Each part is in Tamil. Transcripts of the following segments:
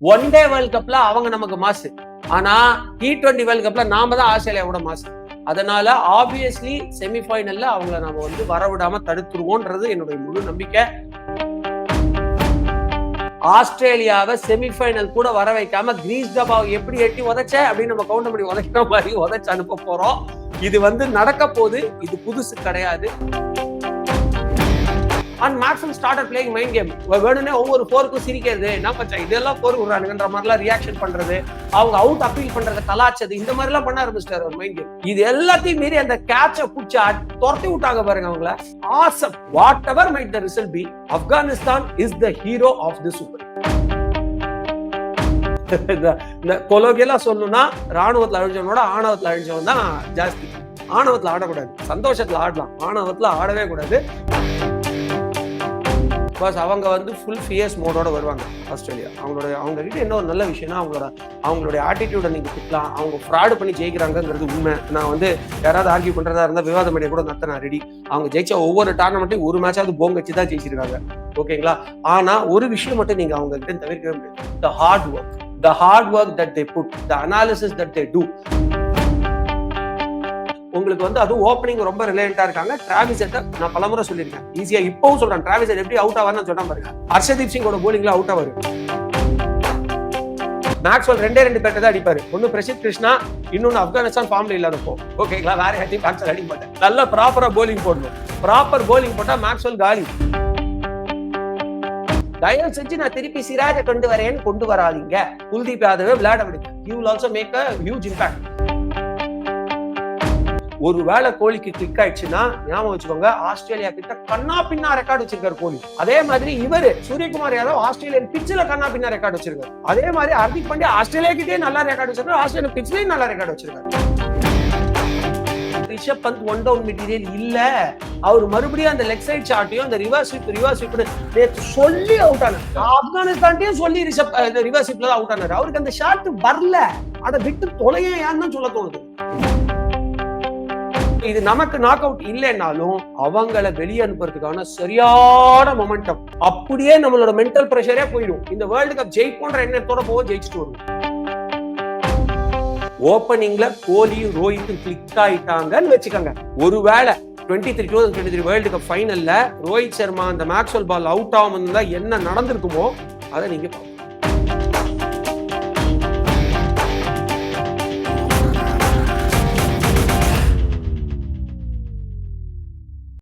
ஒன் டே வேர்ல்ட் கப்ல அவங்க நமக்கு மாசு. ஆனா டி டுவெண்ட்டி வேர்ல்ட் கப்ல நாம தான் ஆஸ்திரேலியாவோட மாசு. அதனால ஆப்வியஸ்லி செமிஃபைனல்ல அவங்கள நம்ம வந்து வரவிடாம தடுத்துருவோன்றது என்னுடைய முழு நம்பிக்கை. ஆஸ்திரேலியாவை செமிஃபைனல் கூட வர வைக்காம கிரீஸ் டபாவை எப்படி எட்டி உதைச்ச அப்படின்னு நம்ம கவுண்ட் பண்ணி உதைக்கிற மாதிரி உதைச்சு அனுப்ப போறோம். இது வந்து நடக்க போகுது. இது புதுசு கிடையாது. And maximum starter playing mind game வேணும்னே ஒவ்வொரு போருக்கும் சிரிக்கிறது. என்ன பச்சா இதெல்லாம் போர் விடுறானுங்கன்ற மாதிரிலாம் ரியாக்ஷன் பண்றது. அவங்க அவுட் அப்பீல் பண்றத கலாச்சது இந்த மாதிரி எல்லாம் பண்ண ஆரம்பிச்சிட்டாரு ஒரு மைண்ட் கேம் இது எல்லாத்தையும் மீறி அந்த கேட்சை பிடிச்சி துரத்தி விட்டாங்க பாருங்க அவங்கள. Awesome whatever might the result be Afghanistan is the hero of the super இந்த கொலோகியெல்லாம் சொல்லணும்னா ராணுவத்துல அழிஞ்சவனோட ஆணவத்துல அழிஞ்சவன் தான் ஜாஸ்தி. ஆணவத்துல ஆடக்கூடாது. சந்தோஷத்துல ஆடலாம். ஆணவத்துல ஆடவே கூடாது. பிகாஸ் அவங்க வந்து ஃபுல் ஃபியர்ஸ் மோடோட வருவாங்க ஆஸ்திரேலியா அவங்களோட அவங்க கிட்ட என்ன ஒரு நல்ல விஷயம்னா அவங்களோட அவங்களுடைய ஆட்டிடியூட நீங்க திட்டலாம். அவங்க ஃப்ராடு பண்ணி ஜெயிக்கிறாங்கிறது உண்மை. நான் வந்து யாராவது ஆர்கியூ பண்றதா இருந்தா விவாதம் பண்ணி கூட நடத்த நான் ரெடி அவங்க ஜெயிச்ச ஒவ்வொரு டோர்னமெண்ட்டையும் ஒரு மேட்சாவது போங்க வச்சு தான் ஜெயிச்சிருக்காங்க. ஓகேங்களா? ஆனா ஒரு விஷயம் மட்டும் நீங்க அவங்க கிட்ட தவிர்க்கவே முடியாது. The hard work the hard work that they put the analysis that they do உங்களுக்கு வந்து அது ஓப்பனிங் ரொம்ப ரிலேட்டா இருக்காங்க. டிராவிஸ் நான் பலமுறை சொல்லியிருக்கேன். ஈஸியா இப்பவும் சொல்றேன். டிராவிஸ் எப்படி அவுட் ஆவார்னு சொன்னா பாருங்க. ஹர்ஷதீப் சிங்கோட போலிங்ல அவுட் ஆவாரு. மேக்ஸ்வெல் ரெண்டே ரெண்டு பேர்ட்ட தான் அடிப்பாரு. ஒன்னு பிரசித் கிருஷ்ணா இன்னொன்னு ஆப்கானிஸ்தான் ஃபார்ம்ல இல்லாதப்போ. ஓகேங்களா வேற யார்ட்டையும் மேக்ஸ்வெல் அடிக்க மாட்டேன். நல்லா ப்ராப்பரா போலிங் போடணும். ப்ராப்பர் போலிங் போட்டா மேக்ஸ்வெல் காலி. தயவு செஞ்சு நான் திருப்பி சிராஜை கொண்டு வரேன்னு கொண்டு வராதீங்க. குல்தீப் யாதவே விளையாட விடுங்க you will also make a huge impact ஒரு வேளை கோலிக்கு கிளிக் ஆயிடுச்சுன்னா ஞாபகம் வச்சுக்கோங்க ஆஸ்திரேலியா கிட்ட கண்ணா பின்னா ரெக்கார்டு வச்சிருக்காரு கோலி அதே மாதிரி இவர் சூரியகுமார் யாதவ் ஆஸ்திரேலியன் பிச்சில் கண்ணா பின்னா ரெக்கார்டு வச்சிருக்காரு. அதே மாதிரி ஹர்திக் பாண்டியா ஆஸ்திரேலியா கிட்டே நல்லா ரெக்கார்டு வச்சிருக்காரு. ஆஸ்திரேலியன் பிச்சிலையும் நல்லா ரெக்கார்டு வச்சிருக்காரு. Rishabh Pant one down material இல்ல. அவர் மறுபடியும் அந்த லெக் சைட் ஷாட்டையும் அந்த ரிவர்ஸ் ஸ்வீப் ரிவர்ஸ் ஸ்வீப் நேற்று சொல்லி அவுட் ஆனார். ஆப்கானிஸ்தான்டையும் சொல்லி ரிஷப் ரிவர்ஸ் ஸ்வீப்ல தான் அவுட் ஆனார். அவருக்கு அந்த ஷாட் வரல. அதை விட்டு தொலைய ஏன்னு சொல்ல தோணுது. இது நமக்கு நாக் அவுட் இல்லைன்னாலும் அவங்கள வெளியே அனுப்புறதுக்கான சரியான மொமெண்டம் அப்படியே நம்மளோட மென்டல் பிரஷரே போயிடும். இந்த வேர்ல்டு கப் ஜெயிப்போன்ற எண்ணத்தோட போக ஜெயிச்சுட்டு வரும் ஓப்பனிங்ல கோலியும் ரோஹித்தும் கிளிக் ஆயிட்டாங்கன்னு வச்சுக்கோங்க. ஒருவேளை twenty three two twenty three world cup ஃபைனல்ல Rohit Sharma அந்த மேக்ஸ்வல் பால் அவுட் ஆகாம இருந்தா என்ன நடந்திருக்குமோ அதை நீங்க பார்க்கணும்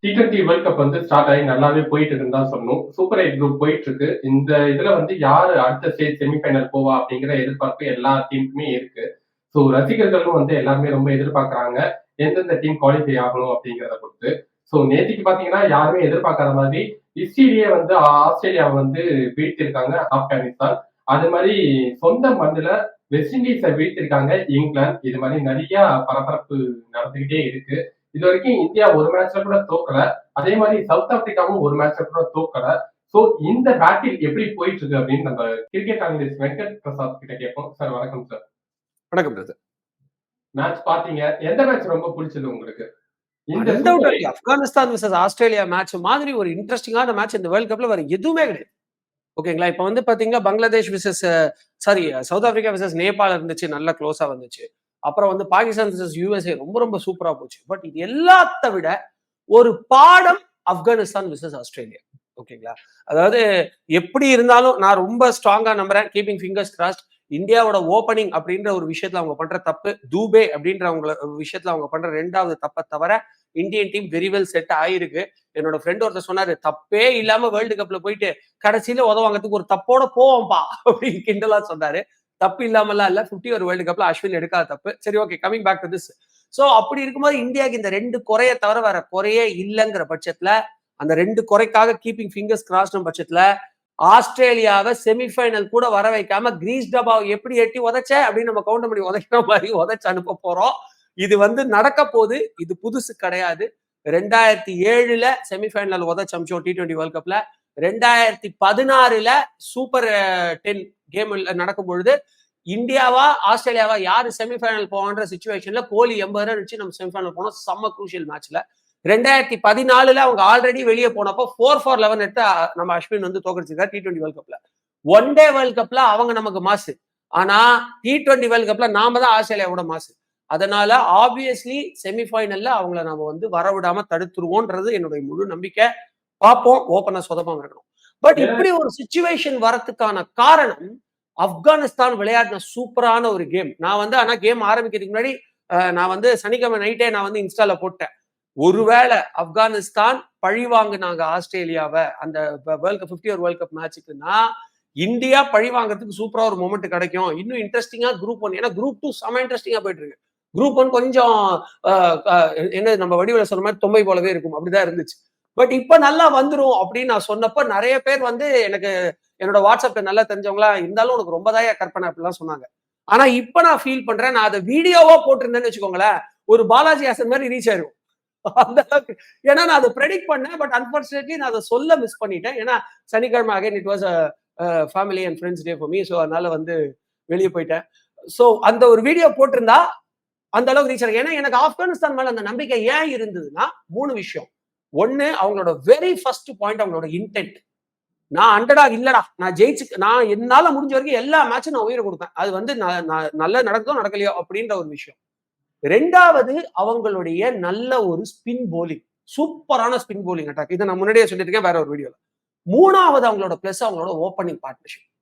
டி டுவெண்ட்டி வேர்ல்ட் கப் வந்து ஸ்டார்ட் ஆகி நல்லாவே போயிட்டு இருக்குன்னு தான் சொல்லணும். சூப்பர் எயிட் குரூப் போயிட்டு இருக்கு இந்த இதுல வந்து யாரு அடுத்த ஸ்டேஜ் செமிஃபைனல் போவா அப்படிங்கிற எதிர்பார்ப்பு எல்லா டீமுக்குமே இருக்கு. ஸோ ரசிகர்களும் வந்து எல்லாருமே ரொம்ப எதிர்பார்க்கறாங்க. எந்தெந்த டீம் குவாலிஃபை ஆகணும் அப்படிங்கிறத பொறுத்து. ஸோ நேத்திக்கு பாத்தீங்கன்னா யாருமே எதிர்பார்க்காத மாதிரி ஹிஸ்டரியே வந்து ஆஸ்திரேலியா வந்து வீழ்த்திருக்காங்க ஆப்கானிஸ்தான். அது மாதிரி சொந்த மண்ணுல வெஸ்ட் இண்டீஸை வீழ்த்திருக்காங்க இங்கிலாந்து. இது மாதிரி நிறைய பரபரப்பு நடந்துகிட்டே இருக்கு. இது வரைக்கும் இந்தியா ஒரு மேட்ச்ல கூட தோக்கல. அதே மாதிரி சவுத் ஆப்பிரிக்காவும் ஒரு மேட்ச்ல கூட தோக்கல. சோ இந்த பேட்டில் எப்படி போயிட்டு இருக்கு அப்படின்னு நம்ம கிரிக்கெட் அனலிஸ்ட் வெங்கட் பிரசாத் கிட்ட கேட்போம். சார் வணக்கம் சார் வணக்கம் பிரதர் மேட்ச் பாத்தீங்க எந்த மேட்ச் ரொம்ப பிடிச்சது உங்களுக்கு? ஆப்கானிஸ்தான் விசஸ் ஆஸ்திரேலியா மேட்ச் மாதிரி ஒரு இன்ட்ரெஸ்டிங்கான மேட்ச் இந்த வேர்ல்ட் கப்ல வேற எதுவுமே கிடையாது. ஓகேங்களா இப்போ வந்து பாத்தீங்கன்னா Bangladesh versus sorry South Africa versus Nepal இருந்துச்சு. நல்ல க்ளோஸா வந்துச்சு. அப்புறம் வந்து பாகிஸ்தான் யூஎஸ்ஏ ரொம்ப ரொம்ப சூப்பரா போச்சு. பட் இது எல்லாத்த விட ஒரு பாடம் ஆப்கானிஸ்தான் விசஸ் ஆஸ்திரேலியா ஓகேங்களா அதாவது எப்படி இருந்தாலும் நான் ரொம்ப ஸ்ட்ராங்கா நம்புறேன். கீப்பிங் ஃபிங்கர்ஸ் கிராஸ்ட் இந்தியாவோட ஓப்பனிங் அப்படின்ற ஒரு விஷயத்துல அவங்க பண்ற தப்பு தூபே அப்படின்ற அவங்க விஷயத்துல அவங்க பண்ற ரெண்டாவது தப்பை தவிர Indian team very well set ஆயிருக்கு. என்னோட ஃப்ரெண்ட் ஒருத்தர் சொன்னாரு தப்பே இல்லாம வேர்ல்டு கப்ல போயிட்டு கடைசியில உதவாங்கிறதுக்கு ஒரு தப்போட போவோம்பா அப்படின்னு கிண்டலா சொன்னாரு. தப்பு இல்லாமலாம் இல்ல. பிப்டி ஒரு வேர்ல்டு கப்ல அஸ்வின் எடுக்காத தப்பு. சரி okay coming back to this so அப்படி இருக்கும்போது இந்தியாவுக்கு இந்த ரெண்டு குறைய தவிர வேற குறையே இல்லைங்கிற பட்சத்துல அந்த ரெண்டு குறைக்காக கீப்பிங் ஃபிங்கர்ஸ் கிராஸ்ன பட்சத்துல ஆஸ்திரேலியாவை செமிஃபைனல் கூட வர வைக்காம கிரீஸ் டபாவை எப்படி எட்டி உதைச்ச அப்படின்னு நம்ம கவுண்ட் பண்ணி உதைக்கிற மாதிரி உதைச்சு அனுப்ப போறோம். இது வந்து நடக்க போகுது. இது புதுசு கிடையாது. ரெண்டாயிரத்தி ஏழுல செமிஃபைனல் உதச்சு டி டுவெண்ட்டி வேர்ல்ட் கப்ல ரெண்டாயிரத்தி பதினாறுல சூப்பர் டென் கேம் நடக்கும் பொழுது இந்தியாவா ஆஸ்திரேலியாவா யாரு செமிஃபைனல் போவான்ற சுச்சுவேஷன்ல கோலி எண்பது ரன் வச்சு நம்ம செமிஃபைனல் போனோம். செம்ம குரூஷியல் மேட்ச்ல ரெண்டாயிரத்தி பதினாலுல அவங்க ஆல்ரெடி வெளியே போனப்போ ஃபோர் ஃபார் லெவன் எடுத்து நம்ம அஸ்வின் வந்து தோக்கடிச்சிருக்காரு டி டுவெண்ட்டி வேர்ல்ட் கப்ல ஒன் டே வேர்ல்ட் கப்ல அவங்க நமக்கு மாசு. ஆனா டி டுவெண்ட்டி வேர்ல்ட் கப்ல நாம தான் ஆஸ்திரேலியாவோட மாசு. அதனால ஆப்வியஸ்லி செமிஃபைனல்ல அவங்கள நம்ம வந்து வரவிடாம தடுத்துருவோன்றது என்னுடைய முழு நம்பிக்கை. பார்ப்போம் ஓப்பனா சொதப்பாம இருக்கணும். பட் இப்படி ஒரு சுச்சுவேஷன் வரதுக்கான காரணம் ஆப்கானிஸ்தான் விளையாடின சூப்பரான ஒரு கேம் நான் வந்து ஆனா கேம் ஆரம்பிக்கிறதுக்கு முன்னாடி நான் வந்து சனிக்கிழமை நைட்டே நான் வந்து இன்ஸ்டால போட்டேன். ஒருவேளை ஆப்கானிஸ்தான் பழி வாங்குனாங்க ஆஸ்திரேலியாவை அந்த வேர்ல்ட் கப் ஃபிஃப்டி ஒரு வேர்ல்ட் கப் மேட்சுக்குன்னா இந்தியா பழி வாங்குறதுக்கு சூப்பரா ஒரு மொமெண்ட் கிடைக்கும். இன்னும் இன்ட்ரெஸ்டிங்கா குரூப் ஒன் ஏன்னா குரூப் டூ செம இன்ட்ரெஸ்டிங்கா போயிட்டு இருக்கு. குரூப் ஒன் கொஞ்சம் என்ன நம்ம வடிவில் சொன்ன மாதிரி தொம்பை போலவே இருக்கும். அப்படிதான் இருந்துச்சு. பட் இப்ப நல்லா வந்துரும் அப்படின்னு நான் சொன்னப்ப நிறைய பேர் வந்து எனக்கு என்னோட வாட்ஸ்அப்ல நல்லா தெரிஞ்சவங்களா இருந்தாலும் உனக்கு ரொம்ப தாயா கற்பனை அப்படிலாம் சொன்னாங்க. ஆனா இப்ப நான் ஃபீல் பண்றேன் நான் அதை வீடியோவா போட்டிருந்தேன்னு வச்சுக்கோங்களேன் ஒரு பாலாஜி ஹாசன் மாதிரி ரீச் ஆயிரும். அந்த அளவுக்கு. ஏன்னா நான் அதை ப்ரெடிக்ட் பண்ணேன் பட் அன்பார்ச்சுனேட்லி நான் அதை சொல்ல மிஸ் பண்ணிட்டேன். ஏன்னா சனிக்கிழமை again it was family and friends day for me so அதனால வந்து வெளியே போயிட்டேன். ஸோ அந்த ஒரு வீடியோ போட்டிருந்தா அந்த அளவுக்கு ரீச் ஆகும் ஏன்னா எனக்கு ஆப்கானிஸ்தான் மேல அந்த நம்பிக்கை ஏன் இருந்ததுன்னா மூணு விஷயம். ஒன்னு அவங்களோட வெரி ஃபர்ஸ்ட் பாயிண்ட் அவங்களோட இன்டென்ட் நான் அண்டடா இல்லடா. நான் ஜெயிச்சு நான் என்னால முடிஞ்ச வரைக்கும் எல்லா மேட்சும் நான் உயிரை கொடுப்பேன். அது வந்து ந- ந- நல்ல நடக்குதோ நடக்கலையோ அப்படின்ற ஒரு விஷயம். ரெண்டாவது அவங்களுடைய நல்ல ஒரு ஸ்பின் போலிங் சூப்பரான ஸ்பின் போலிங் அட்டாக் இதை நான் முன்னாடியே சொல்லியிருக்கேன் வேற ஒரு வீடியோல மூணாவது அவங்களோட பிளஸ் அவங்களோட ஓப்பனிங் பார்ட்னர்ஷிப்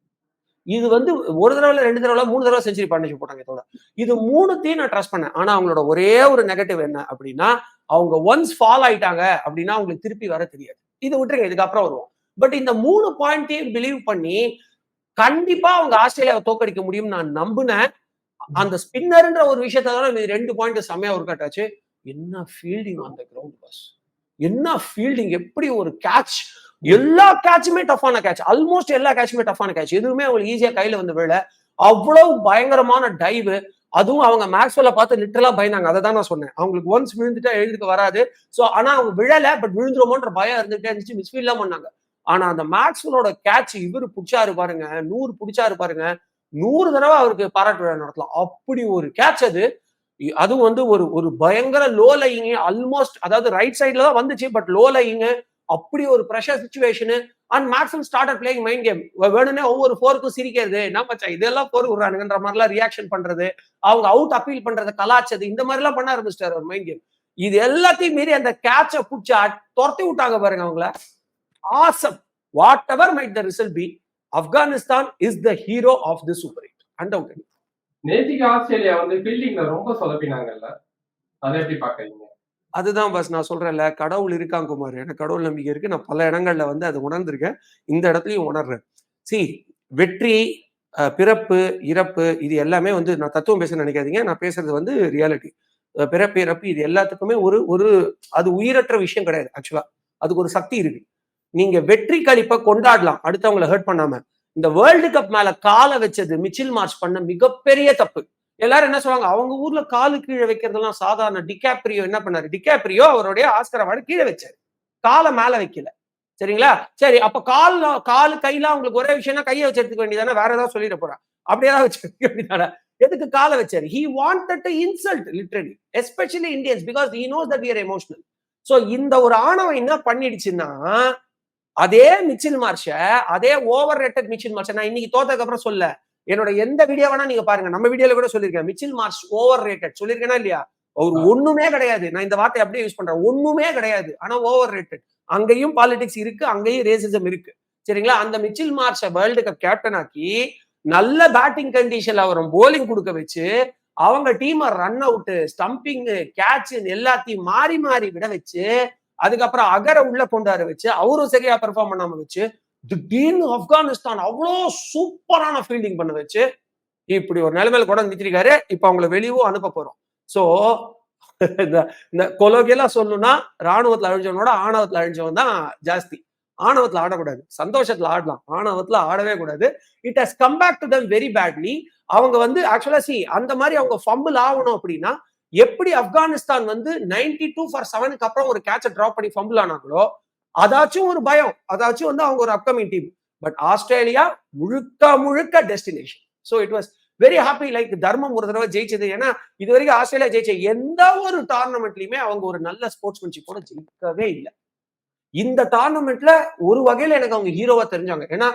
இது வந்து ஒரு தடவை ரெண்டு தடவை மூணு தடவை செஞ்சுரி பார்ட்னர்ஷிப் போட்டாங்க இதோட. இது மூணுத்தையும் நான் ட்ரஸ்ட் பண்ணேன். ஆனா அவங்களோட ஒரே ஒரு நெகட்டிவ் என்ன அப்படின்னா அவங்க ஒன்ஸ் ஃபால் ஆயிட்டாங்க அப்படின்னா அவங்களுக்கு திருப்பி வர தெரியாது. இது விட்டுருங்க இதுக்கப்புறம் வருவோம். பட் இந்த மூணு பாயிண்ட்டையும் பிலீவ் பண்ணி கண்டிப்பா அவங்க ஆஸ்திரேலியாவை தோக்கடிக்க முடியும் நான் நம்பினேன். அந்த ஸ்பின்னர்ன்ற ஒரு விஷயத்த தவிர ரெண்டு பாயிண்ட் செம்மையா ஒர்க் கட்டாச்சு ஆச்சு. என்ன ஃபீல்டிங் அந்த கிரவுண்ட் பாஸ் என்ன ஃபீல்டிங் எப்படி ஒரு கேட்ச் எல்லா கேட்சுமே டஃபான கேட்ச் ஆல்மோஸ்ட் எல்லா கேட்சுமே டஃபான கேட்ச் எதுவுமே அவங்களுக்கு ஈஸியா கையில வந்து விழ அவ்வளவு பயங்கரமான டைவ் அதுவும் அவங்க மேக்ஸ்வெல்ல பார்த்து லிட்டரலா பயந்தாங்க. அதை தான் நான் சொன்னேன். அவங்களுக்கு ஒன்ஸ் விழுந்துட்டா எழுதுக்கு வராது. சோ ஆனா அவங்க விழல பட் விழுந்துருமோன்ற பயம் இருந்துகிட்டே இருந்துச்சு. மிஸ்ஃபீல்லாம் பண்ணாங்க. ஆனா அந்த மேக்ஸ்வெலோட கேட்ச் இவரு பிடிச்சாரு பாருங்க. நூறு பிடிச்சாரு பாருங்க. நூறு தடவை அவருக்கு பாராட்டு விழா நடத்தலாம். அப்படி ஒரு கேட்ச் அது. அதுவும் வந்து ஒரு ஒரு பயங்கர லோ லையிங் ஆல்மோஸ்ட் அதாவது ரைட் சைட்ல தான் வந்துச்சு பட் லோ லையிங் அப்படி ஒரு pressure situation and maximum starter playing mind game வேணும்னே ஒவ்வொரு ஃபோருக்கும் சிரிக்கிறது. என்ன மச்சா இதெல்லாம் ஃபோர் விடுறானுங்கன்ற மாதிரிலாம் ரியாக்ஷன் பண்றது. அவங்க அவுட் அப்பீல் பண்றதை கலாச்சது இந்த மாதிரி எல்லாம் பண்ண ஆரம்பிச்சிட்டாரு ஒரு மைண்ட் கேம் இது எல்லாத்தையும் மீறி அந்த கேட்சை பிடிச்சி துரத்தி விட்டாங்க பாருங்க அவங்கள. Awesome whatever might the result be Afghanistan is the hero of the super eight and நேற்றுக்கு ஆஸ்திரேலியா வந்து ஃபீல்டிங்ல ரொம்ப சொதப்பினாங்கல்ல? அதை எப்படி பாக்குறீங்க அதுதான் பஸ் நான் சொல்றேன்ல கடவுள் இருக்காங்க குமார். எனக்கு கடவுள் நம்பிக்கை இருக்கு. நான் பல இடங்கள்ல வந்து அதை உணர்ந்திருக்கேன். இந்த இடத்துலையும் உணர்றேன். சி வெற்றி பிறப்பு இறப்பு இது எல்லாமே வந்து நான் தத்துவம் பேச நினைக்காதீங்க. நான் பேசுறது வந்து ரியாலிட்டி பிறப்பு இறப்பு இது எல்லாத்துக்குமே ஒரு ஒரு அது உயிரற்ற விஷயம் கிடையாது ஆக்சுவலா அதுக்கு ஒரு சக்தி இருக்கு. நீங்க வெற்றி கழிப்பை கொண்டாடலாம். அடுத்தவங்களை ஹர்ட் பண்ணாம. இந்த வேர்ல்டு கப் மேல காலை வச்சது மிச்சில் மார்ச் பண்ண மிகப்பெரிய தப்பு. எல்லாரும் என்ன சொல்லுவாங்க? அவங்க ஊர்ல காலு கீழே வைக்கிறதெல்லாம் சாதாரண டிகாப்ரியோ என்ன பண்ணாரு? டிகாப்ரியோ அவருடைய ஆஸ்கர் அவார்டு கீழே வச்சாரு. காலை மேல வைக்கல. சரிங்களா? சரி அப்ப கால் காலு கையில அவங்களுக்கு ஒரே விஷயம்னா கையை வச்சு எடுத்துக்க வேண்டியதானே? வேற ஏதாவது சொல்லிட போறான் அப்படி ஏதாவது வச்சிருக்க வேண்டியதானே? எதுக்கு காலை வச்சாரு? He wanted to insult literally especially Indians because he knows that we're emotional so இந்த ஒரு ஆணவம் என்ன பண்ணிடுச்சுன்னா அதே மிச்சில் மார்ஷ அதே ஓவர் ரேட்டட் மிச்சில் மார்ஷ நான் இன்னைக்கு தோத்ததுக்கு அப்புறம் சொல்ல என்னோட எந்த வீடியோ வேணா நீங்க பாருங்க. நம்ம வீடியோல கூட சொல்லியிருக்கேன். மிச்சில் மார்ஷ் ஓவர் ரேட்டட் சொல்லியிருக்கேனா இல்லையா? அவர் ஒண்ணுமே கிடையாது. நான் இந்த வார்த்தை அப்படியே யூஸ் பண்றேன். ஒண்ணுமே கிடையாது. ஆனா ஓவர் ரேட்டட் அங்கேயும் பாலிடிக்ஸ் இருக்கு அங்கேயும் ரேசிசம் இருக்கு. சரிங்களா? அந்த Mitchell Marsh world cup captain ஆக்கி நல்ல பேட்டிங் கண்டிஷன்ல அவர் போலிங் கொடுக்க வச்சு அவங்க டீமை ரன் அவுட் ஸ்டம்பிங் கேட்ச் எல்லாத்தையும் மாறி மாறி விட வச்சு அதுக்கப்புறம் அகர உள்ள கொண்டாட வச்சு அவரும் சரியா பெர்ஃபார்ம் பண்ணாம வச்சு திடீர்னு ஆப்கானிஸ்தான் அவ்வளோ சூப்பரான ஃபீல்டிங் பண்ண வச்சு இப்படி ஒரு நிலைமையில கூட நிறுத்திருக்காரு. இப்போ அவங்கள வெளியவும் அனுப்ப போறோம். ஸோ இந்த இந்த கொலோகியலா சொல்லணும்னா ராணுவத்துல அழிஞ்சவனோட ஆணவத்துல அழிஞ்சவன் தான் ஜாஸ்தி. ஆணவத்துல ஆடக்கூடாது. சந்தோஷத்துல ஆடலாம். ஆணவத்துல ஆடவே கூடாது. It has come back to them very badly அவங்க வந்து ஆக்சுவலா சி அந்த மாதிரி அவங்க ஃபம்பிள் ஆகணும் அப்படின்னா எப்படி ஆப்கானிஸ்தான் வந்து நைன்டி டூ ஃபார் செவனுக்கு அப்புறம் ஒரு கேட்சை டிராப் பண்ணி ஃபம்பிள் ஆனாங்களோ அதாச்சும் ஒரு பயம். அதாச்சும் வந்து அவங்க ஒரு அப்கமிங் டீம் பட் ஆஸ்திரேலியா முழுக்க முழுக்க destination so it was very happy like தர்மம் ஒரு தடவை ஜெயிச்சது. ஏன்னா இது வரைக்கும் ஆஸ்திரேலியா ஜெயிச்ச எந்த ஒரு டோர்னமெண்ட்லயுமே அவங்க ஒரு நல்ல ஸ்போர்ட்ஸ்மேன்ஷிப்போட ஜெயிக்கவே இல்லை. இந்த டோர்னமெண்ட்ல ஒரு வகையில எனக்கு அவங்க ஹீரோவா தெரிஞ்சாங்க ஏன்னா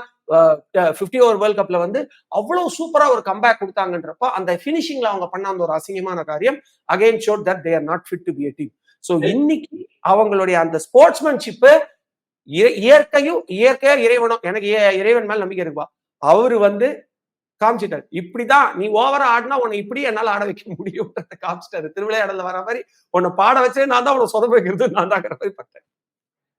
ஃபிஃப்டி ஓவர் வேர்ல்ட் கப்ல வந்து அவ்வளவு சூப்பரா ஒரு கம்பேக் கொடுத்தாங்கன்றப்ப அந்த ஃபினிஷிங்ல அவங்க பண்ண அந்த ஒரு அசிங்கமான காரியம் again showed that they are not fit to be a team so இன்னைக்கு அவங்களுடைய அந்த ஸ்போர்ட்ஸ்மேன்ஷிப்பு இயற்கையும் இயற்கையா இறைவனும் எனக்கு இறைவன் மேல நம்பிக்கை இருக்குப்பா. அவரு வந்து காமிச்சிட்டாரு. இப்படிதான் நீ ஓவரா ஆடினா உன்னை இப்படி என்னால ஆட வைக்க முடியும் காமிச்சிட்டாரு. திருவிளையாடல வர மாதிரி உன்னை பாட வச்சே நான் தான் உன்னை சொத வைக்கிறது நான் தான் மாதிரி பட்டேன்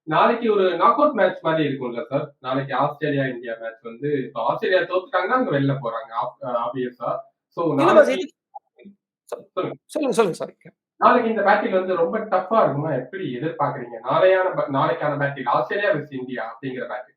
நாளைக்கு ஒரு நாக் அவுட் மேட்ச் மாதிரி இருக்கும்ல சார் நாளைக்கு ஆஸ்திரேலியா இந்தியா மேட்ச் வந்து இப்போ ஆஸ்திரேலியா தோத்துட்டாங்கன்னா அங்க வெளில போறாங்க ஆப்வியஸா சோ சொல்லுங்க. சொல்லுங்க சாரி நாளைக்கு இந்த பேட்டில் வந்து ரொம்ப டஃப்பா இருக்குமா? எப்படி எதிர்பார்க்கறீங்க? நாளையான நாளைக்கான பேட்டில் ஆஸ்திரேலியா வெஸ்ட் இந்தியா அப்படிங்கிற பேட்டில்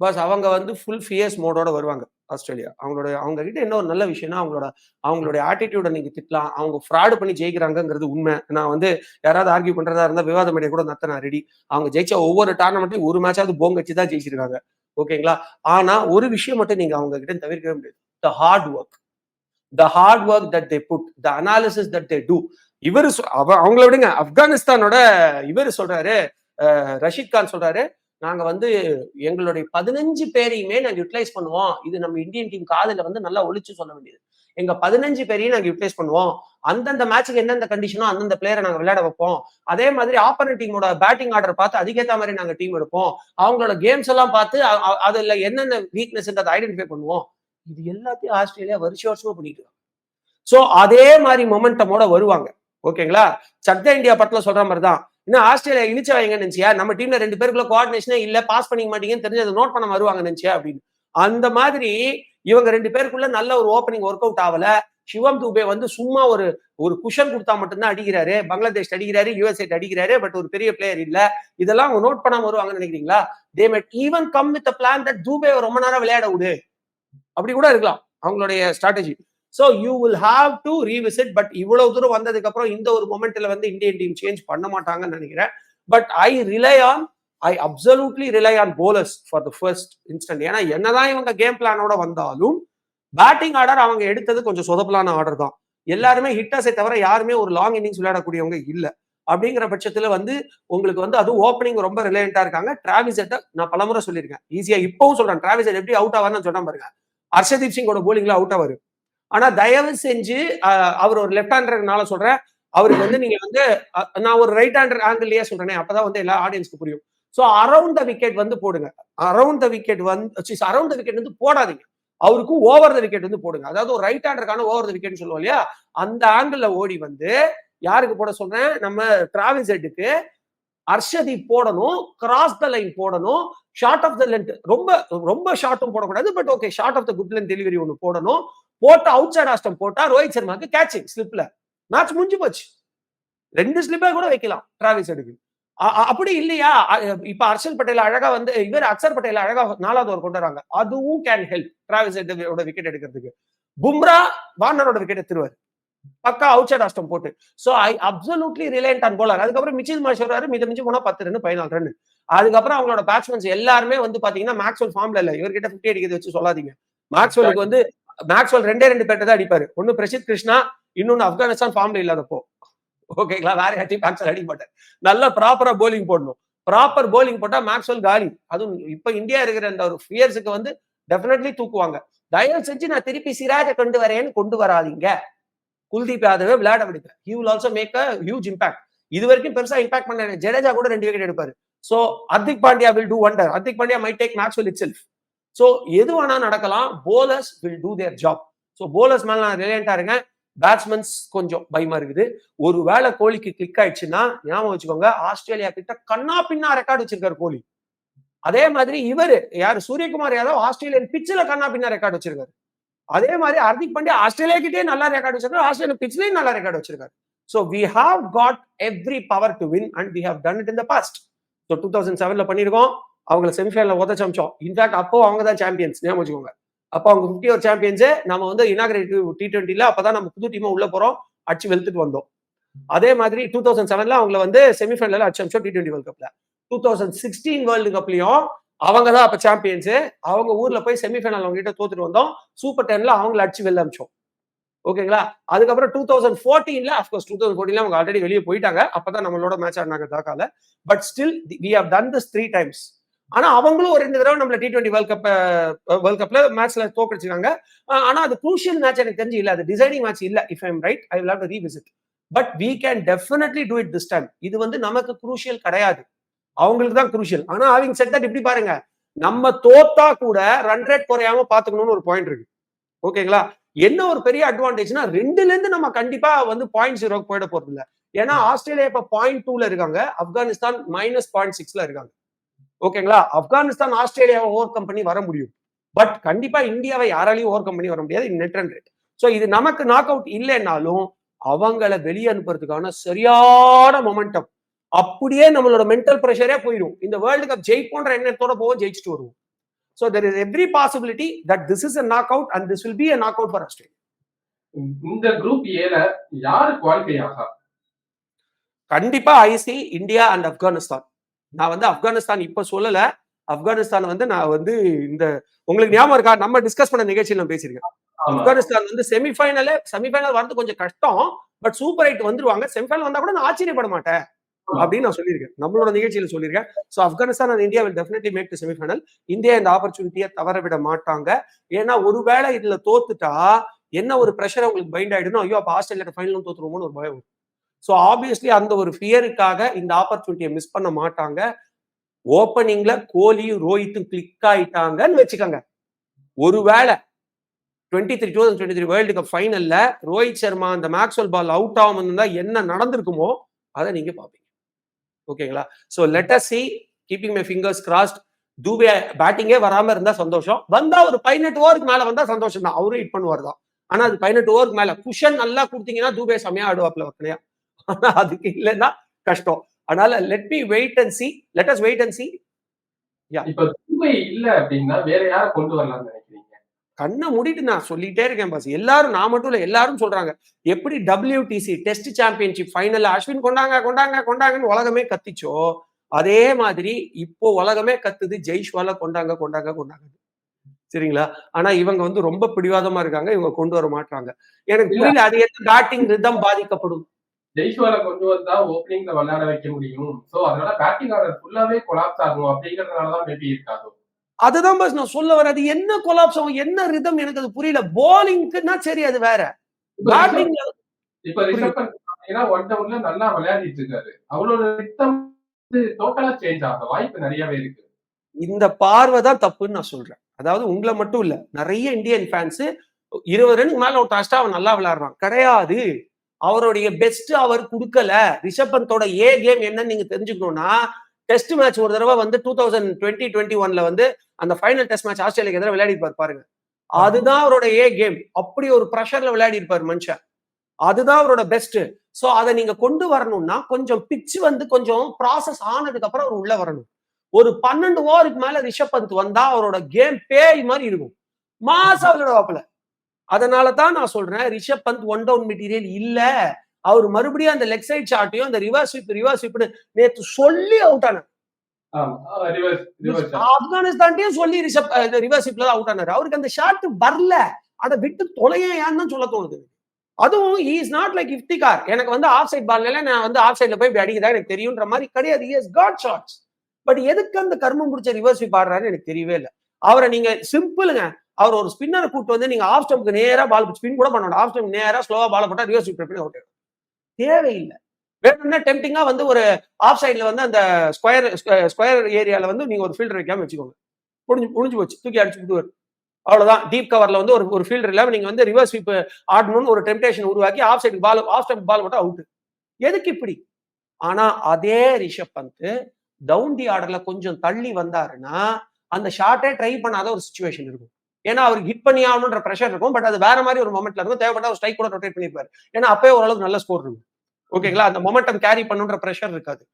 பாஸ் அவங்க வந்து ஃபுல் ஃபியர்ஸ் மோடோட வருவாங்க ஆஸ்திரேலியா. அவங்களோட அவங்க கிட்ட என்ன ஒரு நல்ல விஷயம்னா அவங்களோட அவங்களுடைய ஆட்டிடியூட நீங்க திட்டலாம். அவங்க ஃப்ராடு பண்ணி ஜெயிக்கிறாங்கிறது உண்மை. நான் வந்து யாராவது ஆர்கியூ பண்றதா இருந்தா விவாத மேடை கூட நத்த நான் ரெடி அவங்க ஜெயிச்ச ஒவ்வொரு டோர்னமெண்ட்லையும் ஒரு மேட்சாவது போங்க வச்சு தான் ஜெயிச்சிருக்காங்க. ஓகேங்களா? ஆனா ஒரு விஷயம் மட்டும் நீங்க அவங்க கிட்ட தவிர்க்கவே முடியாது. The hard work the hard work that they put the analysis that they do இவர் அவங்கள விடுங்க. ஆப்கானிஸ்தானோட இவர் சொல்றாரு ரஷீத் கான் சொல்றாரு நாங்க வந்து எங்களுடைய பதினஞ்சு பேரையுமே நாங்க யூட்டிலைஸ் பண்ணுவோம். இது நம்ம இந்தியன் டீம் காதல வந்து நல்லா ஒழிச்சு சொல்ல வேண்டியது. எங்க பதினஞ்சு பேரையும் நாங்க யூட்டிலைஸ் பண்ணுவோம். அந்தந்த மேட்சுக்கு எந்தெந்த கண்டிஷனோ அந்தந்த பிளேயரை நாங்க விளையாட வைப்போம். அதே மாதிரி ஆப்போனன்ட் டீமோட பேட்டிங் ஆர்டர் பார்த்து அதுக்கேற்ற மாதிரி நாங்க டீம் எடுப்போம். அவங்களோட கேம்ஸ் எல்லாம் பார்த்து அதுல என்னென்ன வீக்னஸ் அதை ஐடென்டிஃபை பண்ணுவோம். இது எல்லாத்தையும் ஆஸ்திரேலியா வருஷ வருஷமா பண்ணிட்டு இருக்காங்க. சோ அதே மாதிரி மொமெண்டமோட வருவாங்க. ஓகேங்களா? சத்த இந்தியா படத்துல சொல்ற மாதிரி தான் இன்னும் ஆஸ்திரேலியா இழிச்ச வாங்கன்னு நினைச்சியா? நம்ம டீம்ல ரெண்டு பேருக்குள்ள கோஆர்டினேஷனே இல்ல பாஸ் பண்ணிக்க மாட்டீங்கன்னு தெரிஞ்சு அதை நோட் பண்ண வருவாங்க நினைச்சியா அப்படின்னு. அந்த மாதிரி இவங்க ரெண்டு பேருக்குள்ள நல்ல ஒரு ஓப்பனிங் ஒர்க் அவுட் ஆகல. சிவம் தூபே வந்து சும்மா ஒரு ஒரு குஷன் கொடுத்தா மட்டும்தான் அடிக்கிறாரு. பங்களாதேஷ் அடிக்கிறாரு யூஎஸ்ஏ அடிக்கிறாரு பட் ஒரு பெரிய பிளேயர் இல்ல. இதெல்லாம் அவங்க நோட் பண்ணாம வருவாங்கன்னு நினைக்கிறீங்களா? They might even come with plan that Dube ரொம்ப நேரம் விளையாட விடு. அப்படி கூட இருக்கலாம். அவங்களுடைய strategy so you will have to revisit but இவ்வளவு தூரம் வந்ததுக்கு அப்புறம் இந்த ஒரு மொமெண்ட்ல வந்து இந்தியன் டீம் சேஞ்ச் பண்ண மாட்டாங்கன்னு நினைக்கிறேன். But I rely on I absolutely rely on bowlers for the first instant ஏன்னா என்னதான் இவங்க கேம் பிளானோட வந்தாலும் பேட்டிங் ஆர்டர் அவங்க எடுத்தது கொஞ்சம் சொதப்பலான ஆர்டர் தான். எல்லாருமே ஹிட்டர்ஸை தவிர யாருமே ஒரு லாங் இன்னிங்ஸ் விளையாடக்கூடியவங்க இல்லை. அப்படிங்கிற பட்சத்துல வந்து உங்களுக்கு வந்து அது ஓப்பனிங் ரொம்ப ரிலையண்டா இருக்காங்க. டிராவிசெட்டை நான் பலமுறை சொல்லியிருக்கேன். ஈஸியா இப்பவும் சொல்றேன். டிராவிசெட் எப்படி அவுட் ஆவார்னு சொன்னா பாருங்க. ஹர்ஷதீப் சிங்கோட போலிங்ல அவுட் ஆவாரு. ஆனா தயவு செஞ்சு அவர் ஒரு லெஃப்ட் ஹேண்டர்னால சொல்றேன். அவருக்கு வந்து நீங்க வந்து நான் ஒரு ரைட் ஹேண்டர் ஆங்கிள்லயே சொல்றேனே அப்பதான் வந்து எல்லா ஆடியன்ஸ்க்கு புரியும். ஸோ அரௌண்ட் த விக்கெட் வந்து போடுங்க. அரௌண்ட் த விக்கெட் வந்து அரௌண்ட் த விக்கெட் வந்து போடாதீங்க. அவருக்கும் ஓவர் த விக்கெட் வந்து போடுங்க. அதாவது ஒரு ரைட் ஹேண்டருக்கான ஓவர் த விக்கெட் சொல்லுவோம் இல்லையா? அந்த ஆங்கிள் ஓடி வந்து யாருக்கு போட சொல்றேன்? நம்ம டிராவிஸ் ஹெட்டுக்கு அர்ஷதீப் போடணும் கிராஸ் த லைன் போடணும் ஷார்ட் ஆஃப் த லென்த் ரொம்ப ரொம்ப ஷார்ட்டும் போடக்கூடாது but okay short of the good length delivery ஒன்று போடணும். போட்டு அவுட் சைட் ஆஸ்டம் போட்டா ரோஹித் சர்மாக்கு கேட்சிங் ஸ்லிப்ல மேட்ச் முடிஞ்சு போச்சு. ரெண்டு ஸ்லிப்பா கூட வைக்கலாம் டிராவிஸ் எடுக்கு. அப்படி இல்லையா? இப்ப ஹர்ஷல் பட்டேல் அழகா வந்து இவர் அக்சர் பட்டேல் அழகா நாலாவது ஓவர் கொண்டு வராங்க அதுவும் கேன் ஹெல்ப் டிராவிஸ் விக்கெட் எடுக்கிறதுக்கு. பும்ரா வார்னரோட விக்கெட் எடுத்துருவார். பக்கா அவுட் சைட் ஆஸ்டம் போட்டு. So I absolutely reliant on bowler அதுக்கப்புறம் மிச்சில் மாஷ் வராரு மித மிஞ்சி போனா பத்து ரன் பதினாலு ரன் அதுக்கப்புறம் அவங்களோட பேட்ஸ்மேன்ஸ் எல்லாருமே வந்து பாத்தீங்கன்னா மேக்ஸ்வெல் ஃபார்ம்ல இல்ல. இவர்கிட்ட பிப்டி அடிக்கிறது வச்சு சொல்லாதீங்க. மேக்ஸ்வெலுக்கு வந்து மேக்ஸ்வெல் ரெண்டே ரெண்டு பேர்ட்ட தான் அடிப்பாரு. ஒன்னு பிரசித் கிருஷ்ணா இன்னொன்னு ஆப்கானிஸ்தான் ஃபார்ம்ல இல்லாதப்போ. ஓகேங்களா வேற யார்ட்டையும் மேக்ஸ்வெல் அடிக்க மாட்டார். நல்லா ப்ராப்பரா போலிங் போடணும். ப்ராப்பர் போலிங் போட்டா மேக்ஸ்வெல் காலி. அதுவும் இப்ப இந்தியா இருக்கிற அந்த ஒரு ஃபியர்ஸுக்கு வந்து டெஃபினெட்லி தூக்குவாங்க. தயவு செஞ்சு நான் திருப்பி சிராஜை கொண்டு வரேன்னு கொண்டு வராதீங்க. குல்தீப் யாதவை விளையாட விடுங்க. He will also make a huge impact இது வரைக்கும் பெருசா இம்பாக்ட் பண்ண ஜடேஜா கூட ரெண்டு விக்கெட் எடுப்பாரு. So Hardik Pandya will do wonder Hardik Pandya my take match will itself so எது வேணா நடக்கலாம் bowlers will do their job so bowlers மேல நான் ரிலையண்டா இருக்கேன். பேட்ஸ்மேன்ஸ் கொஞ்சம் பயமா இருக்குது. ஒரு வேளை கோலிக்கு கிளிக் ஆயிடுச்சுன்னா ஞாபகம் வச்சுக்கோங்க ஆஸ்திரேலியா கிட்ட கண்ணா பின்னா ரெக்கார்டு வச்சிருக்காரு கோலி. அதே மாதிரி இவர் யார்? சூரியகுமார் யாதவ் ஆஸ்திரேலியன் பிச்சில் கண்ணா பின்னா ரெக்கார்டு வச்சிருக்காரு. அதே மாதிரி ஹர்திக் பாண்டியா ஆஸ்திரேலியா கிட்டே நல்லா ரெக்கார்டு வச்சிருக்காரு. ஆஸ்திரேலியன் பிச்சிலையும் நல்லா ரெக்கார்டு வச்சிருக்காரு. So we have got every power to win and we have done it in the past so two thousand செவன்ல பண்ணியிருக்கோம். அவங்கள செமிஃபைனல் உதச்சமிச்சோம் இன்ஃபேக்ட் அப்போ அவங்க தான் சாம்பியன்ஸ் ஞாபகம் வச்சுக்கோங்க. அப்போ அவங்க ஃபிஃப்டி ஒரு சாம்பியன்ஸே நம்ம வந்து இனாகிரேட்டிவ் டி டுவெண்ட்டில அப்பதான் நம்ம புது டீமாக உள்ள போறோம். அடிச்சு வெளுத்துட்டு வந்தோம். அதே மாதிரி டூ தௌசண்ட் செவனில் அவங்கள வந்து செமிஃபைனலில் அடிச்சு அமிச்சோம் டி டுவெண்ட்டி வேர்ல்ட் கப்ல டூ தௌசண்ட் சிக்ஸ்டீன் வேர்ல்டு கப்லயும் அவங்க தான் அப்போ சாம்பியன்ஸு அவங்க ஊர்ல போய் செமிஃபைனல் அவங்க கிட்ட தோத்துட்டு வந்தோம். சூப்பர் டென்ல அவங்கள அடிச்சு வெளில அமிச்சோம். ஓகேங்களா? அதுக்கப்புறம் டூ தௌசண்ட் ஃபோர்டீன்ல அஃப்கோர்ஸ் டூ தௌசண்ட் ஃபோர்டீன்ல அவங்க ஆல்ரெடி வெளியே போயிட்டாங்க. அப்பதான் நம்மளோட மேட்ச் ஆடினாங்க தாக்கால but still we have done this three times ஆனா அவங்களும் ஒரு ரெண்டு தடவை நம்மள T twenty world cup world கப்ல மேட்ச்ல தோக்கடிச்சிருக்காங்க. ஆனா அது குரூஷியல் மேட்ச் எனக்கு தெரிஞ்சு இல்ல. அது டிசைனிங் மேட்ச் இல்ல if I'm right I will have to revisit but we can definitely do it this time இது வந்து நமக்கு குரூஷியல் கிடையாது. அவங்களுக்கு தான் குரூஷியல் ஆனா அவங்க செட் தட் இப்படி பாருங்க. நம்ம தோத்தா கூட ரன் ரேட் குறையாம பாத்துக்கணும்னு ஒரு பாயிண்ட் இருக்கு. ஓகேங்களா? என்ன ஒரு பெரிய அட்வான்டேஜ்னா ரெண்டுல இருந்து நம்ம கண்டிப்பா வந்து பாயிண்ட் ஜீரோக்கு போயிட போறது இல்ல ஏன்னா ஆஸ்திரேலியா இப்ப பாயிண்ட் டூல இருக்காங்க. ஆப்கானிஸ்தான் மைனஸ் பாயிண்ட் சிக்ஸ்ல இருக்காங்க. ஓகேங்களா? ஆப்கானிஸ்தான் ஆஸ்திரேலியாவை ஓவர் கம் பண்ணி வர முடியும். பட் கண்டிப்பா இந்தியாவை யாராலையும் ஓவர் கம் பண்ணி வர முடியாது. நெட் ரன் ரேட் ஸோ இது நமக்கு நாக் அவுட் இல்லைன்னாலும் அவங்கள வெளியே அனுப்புறதுக்கான சரியான மொமெண்டம் அப்படியே நம்மளோட மென்டல் ப்ரெஷரே போயிடும். இந்த வேர்ல்டு கப் ஜெயிப்போன்ற எண்ணத்தோட போவோம் ஜெயிச்சுட்டு வருவோம். So there is every possibility that this is a knock out and this will be a knock out for Australia இந்த குரூப் ஏல யாரு குவாலிஃபை ஆகா? கண்டிப்பா ஐசி இந்தியா அண்ட் ஆப்கானிஸ்தான் நான் வந்து ஆப்கானிஸ்தான் இப்ப சொல்லல. ஆப்கானிஸ்தான் வந்து நான் வந்து இந்த உங்களுக்கு ஞாபகம் இருக்கா? நம்ம டிஸ்கஸ் பண்ண நிகழ்ச்சியில் நான் பேசியிருக்கேன். ஆப்கானிஸ்தான் வந்து செமிஃபைனலே செமிஃபைனல் வரது கொஞ்சம் கஷ்டம். பட் சூப்பர் எயிட் வந்துருவாங்க. செமிஃபைனல் வந்தா கூட நான் ஆச்சரியப்பட மாட்டேன். அப்படின்னு நான் சொல்லியிருக்கேன். நம்மளோட நிகழ்ச்சியில சொல்லியிருக்கேன். So Afghanistan and India will definitely make to semifinal India இந்த ஆப்பர்ச்சுனிட்டியை தவற விட மாட்டாங்க. ஏன்னா ஒருவேளை இதுல தோத்துட்டா என்ன ஒரு ப்ரெஷர் உங்களுக்கு பைண்ட் ஆயிடுனா ஐயோ அப்ப ஆஸ்திரேலியா ஃபைனலும் தோத்துருவோம்னு ஒரு பயம் ஸோ ஆப்வியஸ்லி அந்த ஒரு ஃபியருக்காக இந்த ஆப்பர்ச்சுனிட்டியை மிஸ் பண்ண மாட்டாங்க. ஓப்பனிங்ல கோலியும் ரோஹித்தும் கிளிக் ஆயிட்டாங்கன்னு வச்சுக்கோங்க. ஒருவேளை twenty three two thousand twenty three world cup ஃபைனல்ல Rohit Sharma அந்த மேக்ஸ்வல் பால் அவுட் ஆகாம இருந்தா என்ன நடந்திருக்குமோ அதை நீங்க பாப்பீங்க ஓகேங்களா? So let's see keeping my fingers crossed Dube பேட்டிங்கே வராம இருந்தா சந்தோஷம். வந்தா ஒரு பதினெட்டு ஓவருக்கு மேல வந்தா சந்தோஷம் தான் அவரும் ஹிட் பண்ணுவார் தான் ஆனா அது பதினெட்டு ஓவருக்கு மேல. குஷன் நல்லா கொடுத்தீங்கன்னா தூபே செமையா ஆடுவாப்ல வக்கனையா. ஆனா அதுக்கு இல்லைன்னா கஷ்டம். அதனால let me wait and see let us wait and see இப்ப இல்ல அப்படின்னா வேற யார கொண்டு வரலாம்னு நினைக்கிறீங்க? கண்ணை மூடிட்டு நான் சொல்லிட்டே இருக்கேன் பாஸ். எல்லாரும் நான் மட்டும் இல்ல எல்லாரும் சொல்றாங்க. எப்படி WTC test championship final Ashwin கொண்டாங்க கொண்டாங்க கொண்டாங்கன்னு உலகமே கத்திச்சோ? அதே மாதிரி இப்போ உலகமே கத்துது. ஜெய்ஷ்வால கொண்டாங்க கொண்டாங்க கொண்டாங்க சரிங்களா? ஆனா இவங்க வந்து ரொம்ப பிடிவாதமா இருக்காங்க. இவங்க கொண்டு வர மாட்டாங்க எனக்கு. புரியல அது என்ன பேட்டிங் ரிதம் பாதிக்கப்படும்? ஜெய்ஸ்வால கொண்டு வந்தா ஓப்பனிங்ல விளையாட வைக்க முடியும். சோ அதனால பேட்டிங் ஆர்டர் ஃபுல்லாவே கொலாப்ஸ் ஆகும் அப்படிங்கறதுனாலதான் மேபி இருக்காது. அதுதான் பாஸ் நான் சொல்ல வரேன். அது என்ன கொலாப்ஸ் ஆகும் என்ன ரிதம் எனக்கு அது புரியல. போலிங்க்குன்னா சரி அது வேற. பேட்டிங்ல இப்ப ரிஷப் பாத்தீங்கன்னா ஒன் டவுன்ல நல்லா விளையாடிட்டு இருக்காரு. அவரோட ரித்தம் டோட்டலா சேஞ்ச் ஆக வாய்ப்பு நிறையவே இருக்கு. இந்த பார்வை தான் தப்புன்னு நான் சொல்றேன். அதாவது உங்களை மட்டும் இல்ல நிறைய இந்தியன் ஃபேன்ஸ் இருபது ரனுக்கு மேல ஒரு டஸ்டா அவன் நல்லா விளையாடுறான். கிடையாது. அவருடைய பெஸ்ட் அவர் கொடுக்கல. ரிஷப் பந்தோட ஏ கேம் என்னன்னு நீங்க தெரிஞ்சுக்கணும்னா டெஸ்ட் மேட்ச் ஒரு தடவை வந்து டூ தௌசண்ட் டுவெண்ட்டி டுவெண்ட்டி ஒன்ல வந்து அந்த ஃபைனல் டெஸ்ட் மேட்ச் ஆஸ்திரேலியாக்கு எதிராக விளையாடி பாருங்க. அதுதான் அவரோட ஏ கேம் அப்படி ஒரு ப்ரெஷர்ல விளையாடி இருப்பார் மனுஷன். அதுதான் அவரோட பெஸ்ட் சோ அதை நீங்க கொண்டு வரணும்னா கொஞ்சம் பிச் வந்து கொஞ்சம் ப்ராசஸ் ஆனதுக்கு அப்புறம் அவர் உள்ள வரணும். ஒரு பன்னெண்டு ஓவருக்கு மேல ரிஷப் பந்த் வந்தா அவரோட கேம் பேய் மாதிரி இருக்கும். மாசம் விளையாடுவாப்புல. அதனால தான் நான் சொல்றேன் Rishabh Pant one down material இல்ல. அவர் மறுபடியும் அந்த லெக் சைட் ஷாட்டையும் அந்த ரிவர்ஸ் ஸ்வீப் ரிவர்ஸ் ஸ்வீப்னு நேத்து சொல்லி அவுட் ஆனார். ஆப்கானிஸ்தான்டையும் சொல்லி ரிஷப் ரிவர்ஸ் ஸ்வீப்ல தான் அவுட் ஆனார். அவருக்கு அந்த ஷாட் வரல. அதை விட்டு தொலையான்னு தான் சொல்ல தோணுது. அதுவும் இஸ் நாட் லைக் இஃப்திகார் எனக்கு வந்து ஆஃப் சைட் பால்ல நான் வந்து ஆஃப் சைட்ல போய் அடிக்கிறதா எனக்கு தெரியுன்ற மாதிரி கிடையாது. இஸ் காட் ஷாட்ஸ் பட் எதுக்கு அந்த கர்மம் பிடிச்ச ரிவர்ஸ் ஸ்வீப் ஆடுறாருன்னு எனக்கு தெரியவே இல்லை. அவரை நீங்க சிம்பிளுங்க அவர் ஒரு ஸ்பின்னரை கூட்டு வந்து நீங்க ஆஃப் ஸ்டம்ப்க்கு நேரா பால் ஸ்பின் கூட பண்ணணும் ஆஃப் ஸ்டம்ப் நேரா ஸ்லோவா பால் போட்டா ரிவர்ஸ் ஸ்வீப் பண்ணி அவுட் தேவையில்லை. வேணும்னா டெம்டிங்கா வந்து ஒரு ஆஃப் சைட்ல வந்து அந்த ஸ்கொயர் ஸ்கொயர் ஏரியால வந்து நீங்க ஒரு ஃபீல்டர் வைக்காம வச்சுக்கோங்க. முடிஞ்சு முடிஞ்சு போச்சு. தூக்கி அடிச்சு விடுவார் அவ்வளவுதான். டீப் கவர்ல வந்து ஒரு ஒரு ஃபீல்டர் இல்லாம நீங்க வந்து ரிவர்ஸ் ஸ்வீப் ஆடணும்னு ஒரு டெம்டேஷன் உருவாக்கி off side ball off stump ball போட்டால் அவுட் எதுக்கு இப்படி? ஆனா அதே ரிஷப் பந்த் டவுன் தி ஆர்டர்ல கொஞ்சம் தள்ளி வந்தாருன்னா அந்த ஷார்ட்டே ட்ரை பண்ணாத ஒரு சுச்சுவேஷன் இருக்கும். ஏன்னா அவருக்கு ஹிட் பண்ணி ஆகணுன்ற ப்ரெஷர் இருக்கும். பட் அது வேற மாதிரி ஒரு மொமெண்ட்ல இருக்கும். தேவைப்பட்ட ஒரு ஸ்ட்ரைக் கூட ரொட்டேட் பண்ணிருப்பாரு. ஏன்னா அப்பவே ஓரளவுக்கு நல்ல ஸ்கோர் இருக்கும் ஓகேங்களா அந்த மொமெண்டம் கேரி பண்ணுன்ற ப்ரெஷர் இருக்காது.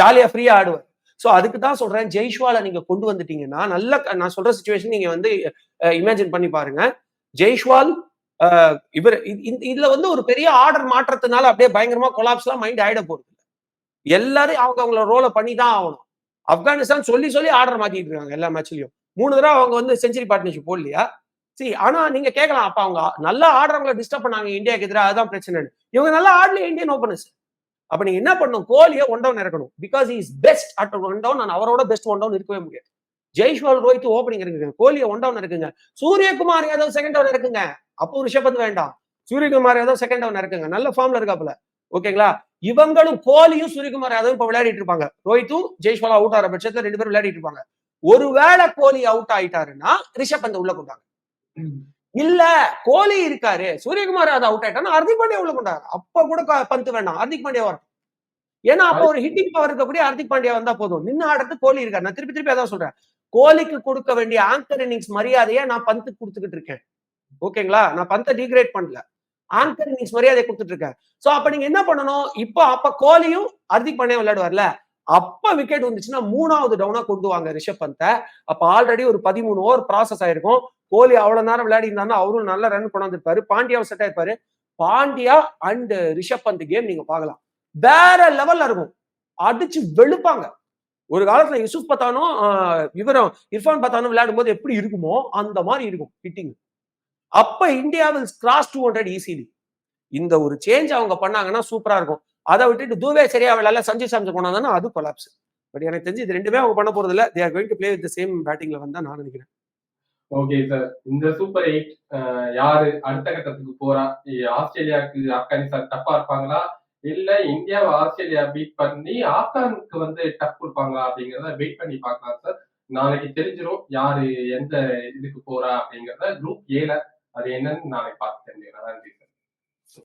ஜாலியா ஃப்ரீயா ஆடுவார். சோ அதுக்கு தான் சொல்றேன். ஜெய்ஷ்வால நீங்க கொண்டு வந்துட்டீங்கன்னா நல்ல நான் சொல்ற சுச்சுவேஷன் நீங்க வந்து இமேஜின் பண்ணி பாருங்க. ஜெய்ஷ்வால் இவர் இது- இந்த- இதுல வந்து ஒரு பெரிய ஆர்டர் மாற்றத்தினால அப்படியே பயங்கரமா கொலாப்ஸ்லாம் மைண்ட் ஆயிட போறது இல்ல. எல்லாரும் அவங்க அவங்களோட ரோலை பண்ணி தான் ஆகணும். ஆப்கானிஸ்தான் சொல்லி சொல்லி ஆர்டர் மாத்திட்டு இருக்காங்க எல்லா மேட்ச்லயும் மூணு தடவை அவங்க வந்து செஞ்சுரி பார்ட்னர்ஷிப் போடலையா? சரி ஆனா நீங்க கேட்கலாம் அப்ப அவங்க நல்லா ஆடுறவங்களை டிஸ்டர்ப் பண்ணாங்க இந்தியாவுக்கு எதிராக அதான் பிரச்சனை இவங்க நல்லா ஆடல இந்தியன் ஓபனர்ஸ் அப்ப நீங்க என்ன பண்ணணும்? கோலியை ஒன் டவுன் இறக்கணும். Because is best at one down நான் அவரோட பெஸ்ட் ஒன் டவுன் இருக்கவே முடியாது. ஜெய்ஷ்வால் ரோஹித் ஓப்பனிங் இருக்குங்க. கோலியை ஒன் டவுன் இருக்குங்க. சூரியகுமார் யாதவ் செகண்ட் டவுன் இருக்குங்க. அப்போ ரிஷபந்த் வேண்டாம். சூரியகுமார் யாதவ் செகண்ட் டவுன் இருக்குங்க. நல்ல ஃபார்ம்ல இருக்காப்புல. ஓகேங்களா? இவங்களும் கோலியும் சூரியகுமார் யாதவும் இப்ப விளையாடிட்டு இருப்பாங்க. ரோஹித்தும் ஜெய்ஷ்வாலா அவுட் ஆகிற பட்சத்துல ரெண்டு பேரும் விளையாடிட்டு இருப்பாங்க. ஒருவேளை கோலி அவுட் ஆயிட்டாருன்னா ரிஷப் பந்த் உள்ள கொண்டாங்க இல்ல கோலி இருக்காரு சூரியகுமார் யாதவ் அவுட் ஆயிட்டாருன்னா ஹர்திக் பாண்டியா உள்ள கொண்டாங்க அப்ப கூட பந்த் வேண்டாம் ஹர்திக் பாண்டியா வரட்டும் ஏன்னா அப்ப ஒரு ஹிட்டிங் பவர் இருக்கக்கூடிய ஹர்திக் பாண்டியா வந்தா போதும். நின்று ஆடுறது கோலி இருக்காரு. நான் திருப்பி திருப்பி அதான் சொல்றேன். கோலிக்கு கொடுக்க வேண்டிய ஆங்கர் இன்னிங்ஸ் மரியாதையை நான் பந்துக்கு கொடுத்துக்கிட்டு இருக்கேன். ஓகேங்களா? நான் பந்தை டிகிரேட் பண்ணல. ஆங்கர் இன்னிங்ஸ் மரியாதை கொடுத்துட்டு இருக்கேன். சோ அப்ப நீங்க என்ன பண்ணணும்? இப்போ அப்ப கோலியும் ஹர்திக் பாண்டியா விளையாடுவார்ல? அப்ப விக்கெட் வந்துச்சுன்னா மூணாவது டவுனா கொண்டு வாங்க ரிஷப் பந்தை. அப்ப ஆல்ரெடி ஒரு பதிமூணு ஓவர் ப்ராசஸ் ஆயிருக்கும். கோலி அவ்வளவு நேரம் விளையாடி இருந்தாருன்னா அவரும் நல்ல ரன் கொண்டாந்துருப்பாரு. பாண்டியாவை செட் ஆயிருப்பாரு. பாண்டியா அண்ட் ரிஷப் பந்த் கேம் நீங்க பார்க்கலாம். வேற லெவல்ல இருக்கும். அடிச்சு வெளுப்பாங்க. ஒரு காலத்துல யூசுப் பத்தானும் விவரம் இவரும் இர்ஃபான் பத்தானும் விளையாடும் போது எப்படி இருக்குமோ அந்த மாதிரி இருக்கும் ஹிட்டிங் அப்ப India will cross two hundred easily இந்த ஒரு சேஞ்ச் அவங்க பண்ணாங்கன்னா சூப்பரா இருக்கும். அதை விட்டுட்டு தூவே சரியா விளையாடல சஞ்சு சாம்சன் கொண்டாங்கன்னா அது கொலாப்ஸ் பட் எனக்கு தெரிஞ்சு இது ரெண்டுமே அவங்க பண்ண போறது இல்ல they are going to play with same பேட்டிங்ல வந்தா நான் நினைக்கிறேன். ஓகே சார் இந்த சூப்பர் எயிட் யாரு அடுத்த கட்டத்துக்கு போறா? ஆஸ்திரேலியாவுக்கு ஆப்கானிஸ்தான் டஃப்பா இருப்பாங்களா? இல்ல இந்தியாவை ஆஸ்திரேலியா பீட் பண்ணி ஆப்கானுக்கு வந்து டஃப் கொடுப்பாங்களா அப்படிங்கறத வெயிட் பண்ணி பார்க்கலாம் சார் நாளைக்கு தெரிஞ்சிடும் யாரு எந்த இதுக்கு போறா அப்படிங்கறத குரூப் ஏல அது என்னன்னு நாளைக்கு பார்த்து தெரிஞ்சுக்கலாம். நன்றி சார்